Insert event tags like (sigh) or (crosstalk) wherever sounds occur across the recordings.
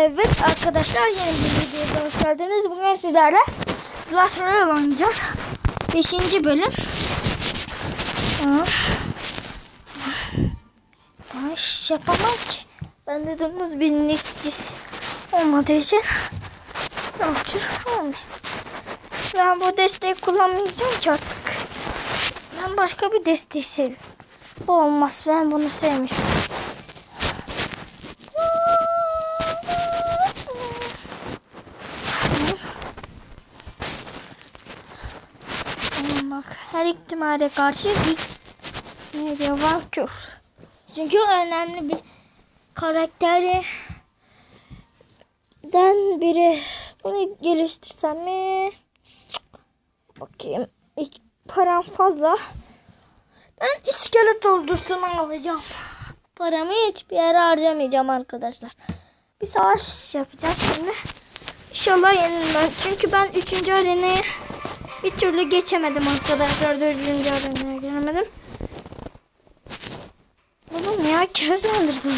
Evet arkadaşlar yeni bir videoya hoş geldiniz. Bugün sizlerle Clash Royale oynayacağız. 5. bölüm. Ay iş yapamam ki. Ben de dümdüz bilinçsiz olmadığı için ne yapacağım? Ben bu desteği kullanmayacağım ki artık. Ben başka bir desteği seviyorum. Bu olmaz. Ben bunu sevmiyorum. Tamam bak ihtimale karşı bir var Çünkü önemli bir karakteri den biri bunu geliştirsem mi? Bakayım. Hiç param fazla. Ben iskelet ordusunu alacağım. Paramı hiçbir yere harcamayacağım arkadaşlar. Bir savaş yapacağız şimdi. İnşallah yenilmem. Çünkü ben 3. arenaya bir türlü geçemedim arkadaşlar. 4. arenaya gelemedim. Oğlum ya közlendirdim.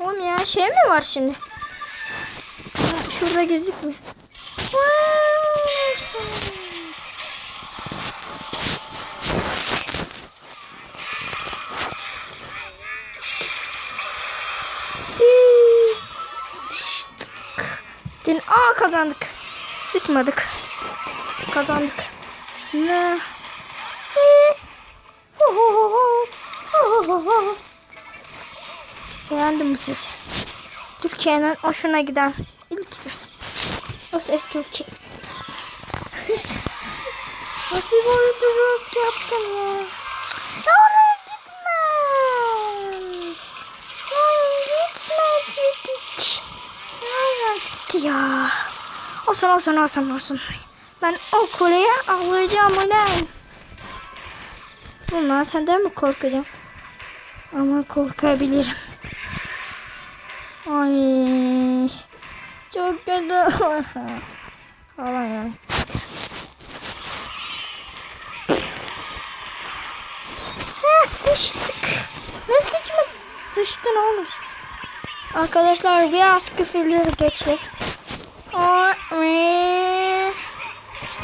Oğlum ya şey mi var şimdi? Şurada gözükmüyor. Vay, kazandık. Sıçmadık. Kazandık. Ne? Beğendim bu sesi. Türkiye'nin hoşuna giden ilk ses. O ses Türkiye. (laughs) Nasıl oyunculuk yaptım ya. Ya oraya gitmem. Lan gitme dedik. Nereye gitti ya? Olsun olsun olsun olsun. Ben o kuleye alacağım ulan. Bundan senden mi korkacağım? Ama korkabilirim. Ay. Çok kötü. (laughs) Falan yani. Ha sıçtık. Ne sıçma sıçtın oğlum. Arkadaşlar biraz küfürleri geçti.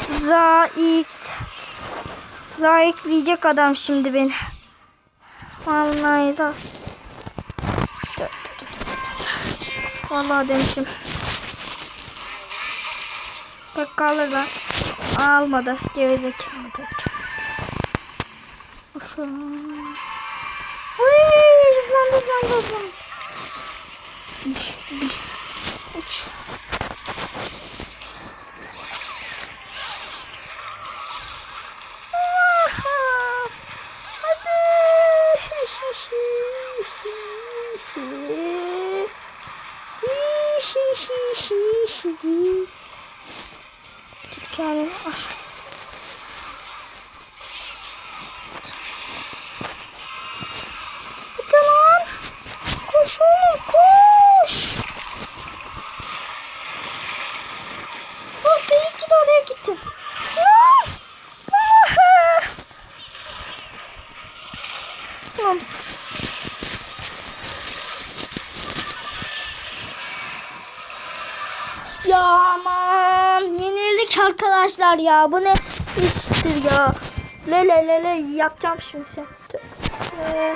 Zaik. Zaik diyecek adam şimdi beni. Vallahi dur. Vallahi demişim. Bak kalır. Almadı. Uy, hızlandı hızlandı hızlandı. Şi. Şi, şi, şi, şi. Türkiye'nin aşk. Hadi lan. Koş oğlum koş. Oh iyi ki de oraya gittim. Ah! Ah! Ulan s- Ya aman yenildik arkadaşlar ya bu ne iştir ya. Le le le le yapacağım şimdi sen. Ee,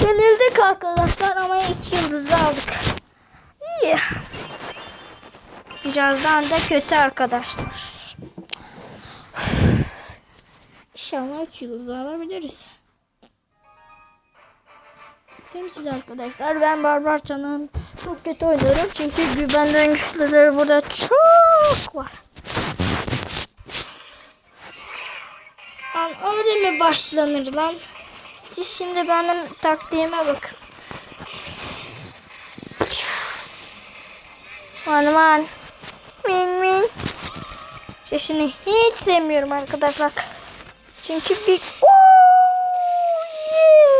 yenildik arkadaşlar ama iki yıldızlı aldık. İyi. Birazdan da kötü arkadaşlar. İnşallah 3 yıldız alabiliriz. Değil mi siz arkadaşlar? Ben Barbarça'nın çok kötü oynuyorum. Çünkü benden güçlüleri burada çok var. Lan öyle mi başlanır lan? Siz şimdi benim taktiğime bakın. Van van. Min min. Sesini hiç sevmiyorum arkadaşlar. Çünkü bir... Oo, yeah.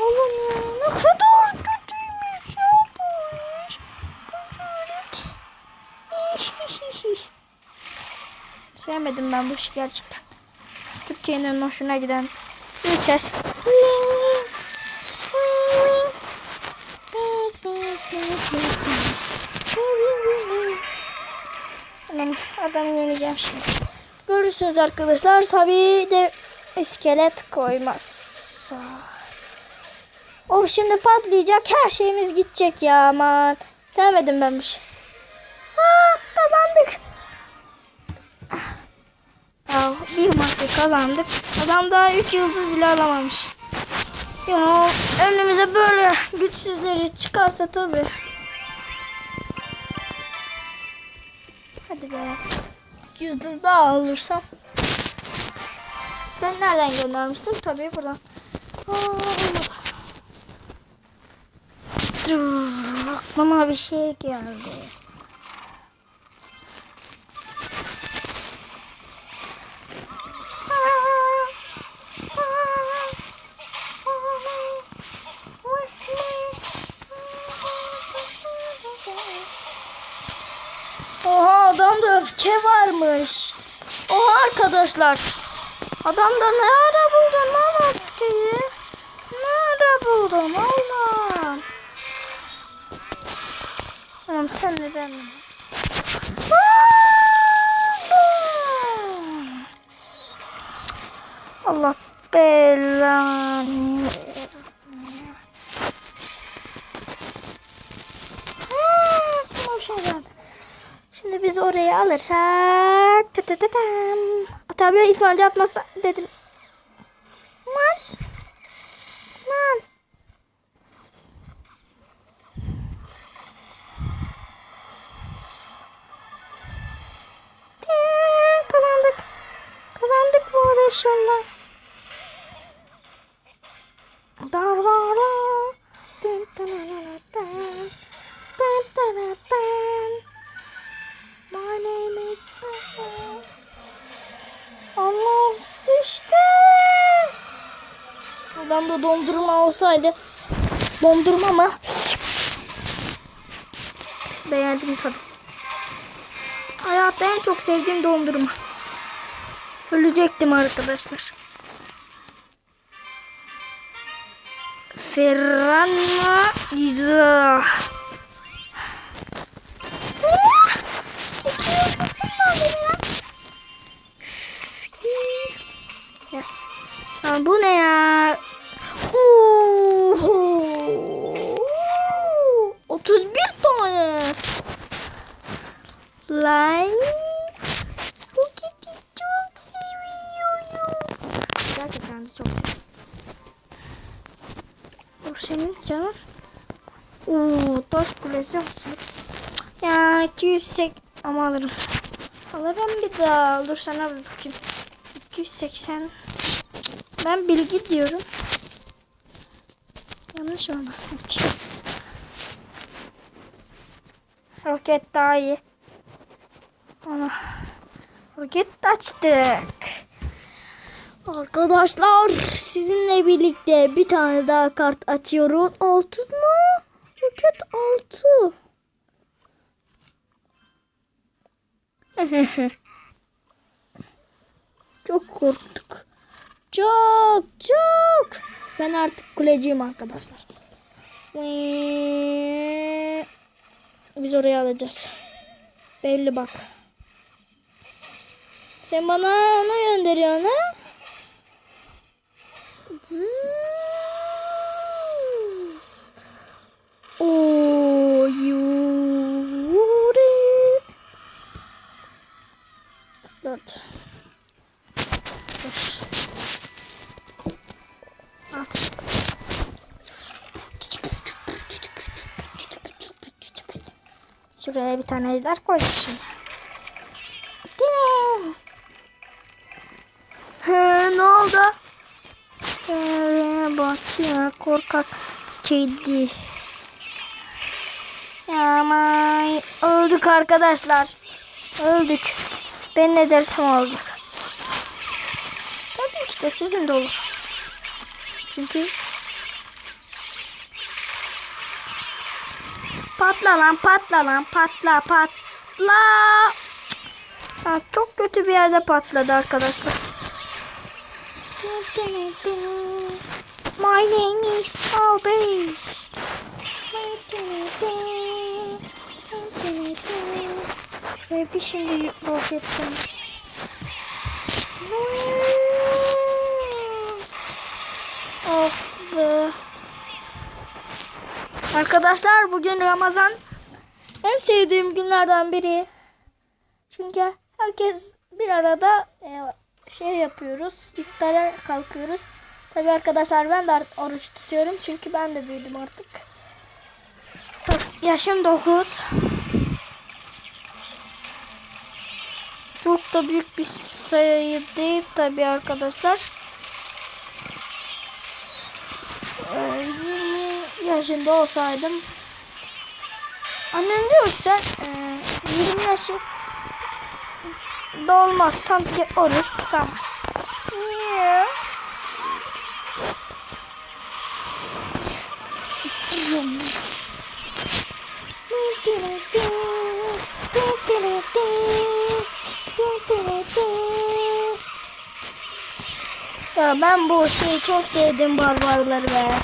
Oğlum ya ne kadar Sevmedim ben bu işi gerçekten. Türkiye'nin hoşuna giden uçar. Adam, adam yeneceğim şimdi. Görürsünüz arkadaşlar. Tabi de iskelet koymaz. Oh şimdi patlayacak. Her şeyimiz gidecek ya aman. Sevmedim ben bu şey. Kazandık. Ya bir maçı kazandık. Adam daha 3 yıldız bile alamamış. Ya önümüze böyle güçsüzleri çıkarsa tabii. Hadi be. Yıldız daha alırsam. Ben nereden göndermiştim? Tabii buradan. Aa. Dur, aklıma bir şey geldi. Oha adamda öfke varmış. Oha arkadaşlar. Adamda ne ara buldun lan öfkeyi? Ne ara buldun Allah'ım? Anam sen neden? Allah belanı. Ha, aklıma bir şey geldi. Biz orayı alırsak. Ta ta ta tam. Tabii ilk önce atmasa dedim. Lan. Ee, Kazandık. Kazandık bu arada inşallah. Darvara. Dın dın Dondurma olsaydı. Dondurma mı? Beğendim tabii. Hayatta en çok sevdiğim dondurma. Ölecektim arkadaşlar. Ferranma izah. Seviyorum. Dur senin canım. Oo, taş kulesi alacak. Ya 280 ama alırım. Alırım bir daha. Dur sana bir bakayım. 280. Ben bilgi diyorum. Yanlış olmasın ki. Roket daha iyi. Ana. Roket açtık. Arkadaşlar sizinle birlikte bir tane daha kart açıyorum. Altı mı? Roket altı. (laughs) Çok korktuk. Çok çok. Ben artık kuleciyim arkadaşlar. Ee, Biz oraya alacağız. Belli bak. Sen bana onu gönderiyorsun ha? Oo, yuri. Dört. Beş. At. Şuraya bir tane ejder. He, ne oldu? Ee, bak ya korkak kedi. Ya aman öldük arkadaşlar. Öldük. Ben ne dersem olduk. Tabii ki de sizin de olur. Çünkü patla lan patla lan patla patla. Ya, çok kötü bir yerde patladı arkadaşlar. My name is Albay. Şuraya bir şimdi yok ettim. Oh be. Arkadaşlar bugün Ramazan en sevdiğim günlerden biri. Çünkü herkes bir arada e, şey yapıyoruz. iftara kalkıyoruz. Tabi arkadaşlar ben de oruç tutuyorum. Çünkü ben de büyüdüm artık. Yaşım 9. Çok da büyük bir sayı değil tabi arkadaşlar. Ee, 20 yaşında olsaydım Annem diyor ki sen e, 20 yaşı dolmaz sanki oruç tutamaz. Niye? Ya ben bu şeyi çok sevdim barbarları be.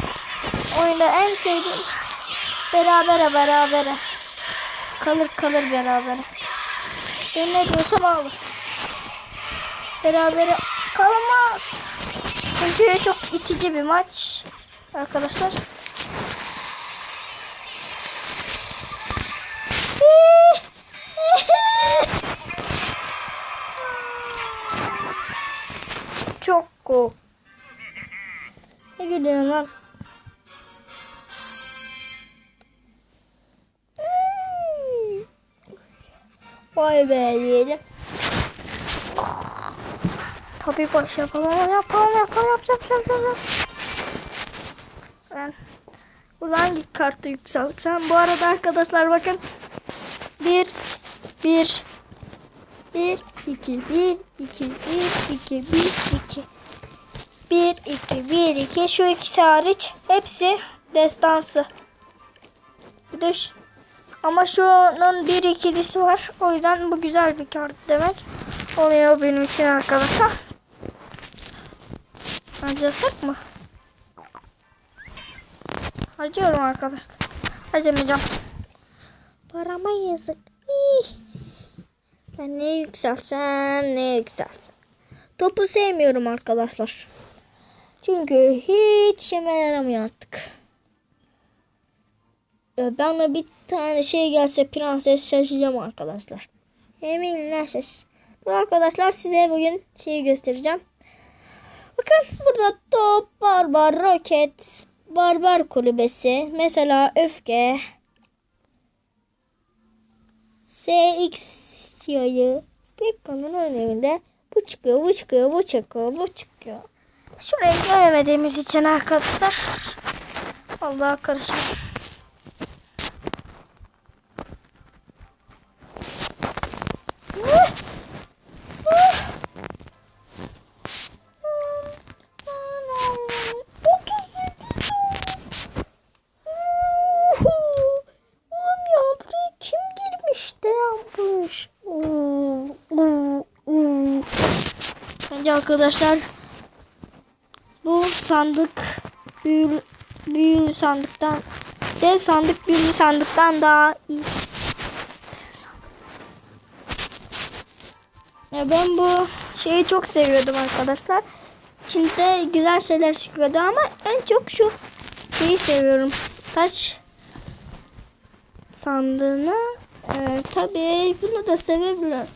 Oyunda en sevdiğim berabere berabere. Kalır kalır berabere. Ben ne diyorsam alır. Berabere kalmaz. Çünkü çok itici bir maç arkadaşlar. Çok go. Ne gülüyorsun lan? Vay be diyelim. Tabii baş yapalım yapalım yapalım yapalım yapalım. Ben bu hangi kartı yükseltsem? Bu arada arkadaşlar bakın. Bir, bir, bir, iki, bir, iki, bir, iki, bir, iki. Bir, iki, bir, iki. Şu ikisi hariç hepsi destansı. Bir de şu- ama şunun bir ikilisi var. O yüzden bu güzel bir kart demek. Oluyor benim için arkadaşlar. Harcasak mı? Harcıyorum arkadaşlar. Harcamayacağım. Parama yazık. İh. Ben ne yükseltsem ne yükseltsem. Topu sevmiyorum arkadaşlar. Çünkü hiç işime yaramıyor artık. Ya Bana bir tane şey gelse prenses şaşacağım arkadaşlar. Şaş. Dur arkadaşlar size bugün şeyi göstereceğim. Bakın burada top, barbar, roket, barbar kulübesi, mesela öfke, SX yayı, Bekkan'ın önünde bu çıkıyor, bu çıkıyor, bu çıkıyor, bu çıkıyor. Şurayı göremediğimiz için arkadaşlar. Allah karışma. Arkadaşlar bu sandık büyülü, büyülü sandıktan dev sandık büyülü sandıktan daha iyi. Ya ben bu şeyi çok seviyordum arkadaşlar. İçinde güzel şeyler çıkıyordu ama en çok şu şeyi seviyorum. Taç sandığını e, tabii bunu da sevebilir.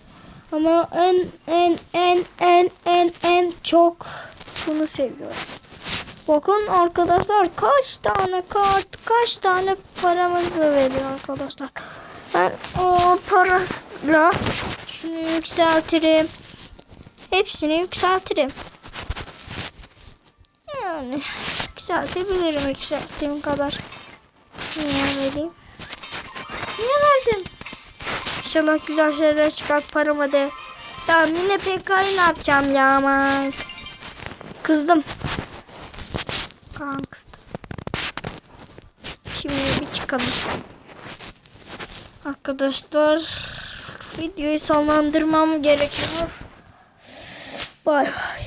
Ama en en en en en en çok bunu seviyorum. Bakın arkadaşlar kaç tane kart, kaç tane paramızı veriyor arkadaşlar. Ben o parasıyla şunu yükseltirim. Hepsini yükseltirim. Yani yükseltebilirim yükselttiğim kadar. Niye vereyim? Niye verdim? İnşallah güzel şeyler çıkar paramı de. Ya yine PK'yı ne yapacağım ya aman. Kızdım. Kaan kızdım. Şimdi bir çıkalım. Arkadaşlar videoyu sonlandırmam gerekiyor. Bay bay.